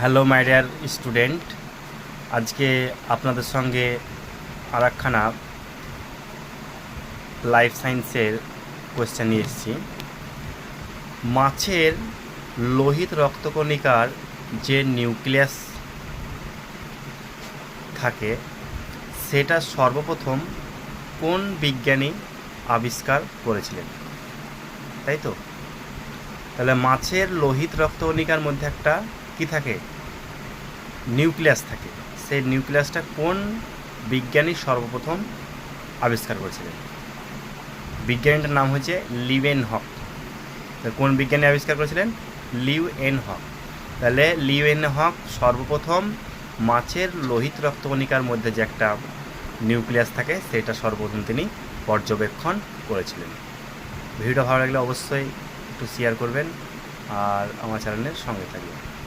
Hello, my student. আজকে আপনাদের সঙ্গে আর একখানা লাইফ সায়েন্সের কোয়েশ্চেন নিয়ে এসেছি। মাছের লোহিত রক্তকণিকার যে নিউক্লিয়াস থাকে, সেটা সর্বপ্রথম কোন বিজ্ঞানী আবিষ্কার করেছিলেন? তাই তো? তাহলে মাছের লোহিত রক্তকণিকার মধ্যে একটা থাকে? নিউক্লিয়াস থাকে। সেই নিউক্লিয়াসটা কোন বিজ্ঞানী সর্বপ্রথম আবিষ্কার করেছিলেন? বিজ্ঞানীটার নাম হচ্ছে লিওয়েন হক। কোন বিজ্ঞানী আবিষ্কার করেছিলেন? Leeuwenhoek. তাহলে লিউ এন হক সর্বপ্রথম মাছের লোহিত রক্তকণিকার মধ্যে যে একটা নিউক্লিয়াস থাকে, সেটা সর্বপ্রথম তিনি পর্যবেক্ষণ করেছিলেন। ভিডিওটা ভালো লাগলে অবশ্যই একটু শেয়ার করবেন আর আমার চ্যানেলের সঙ্গে থাকবেন।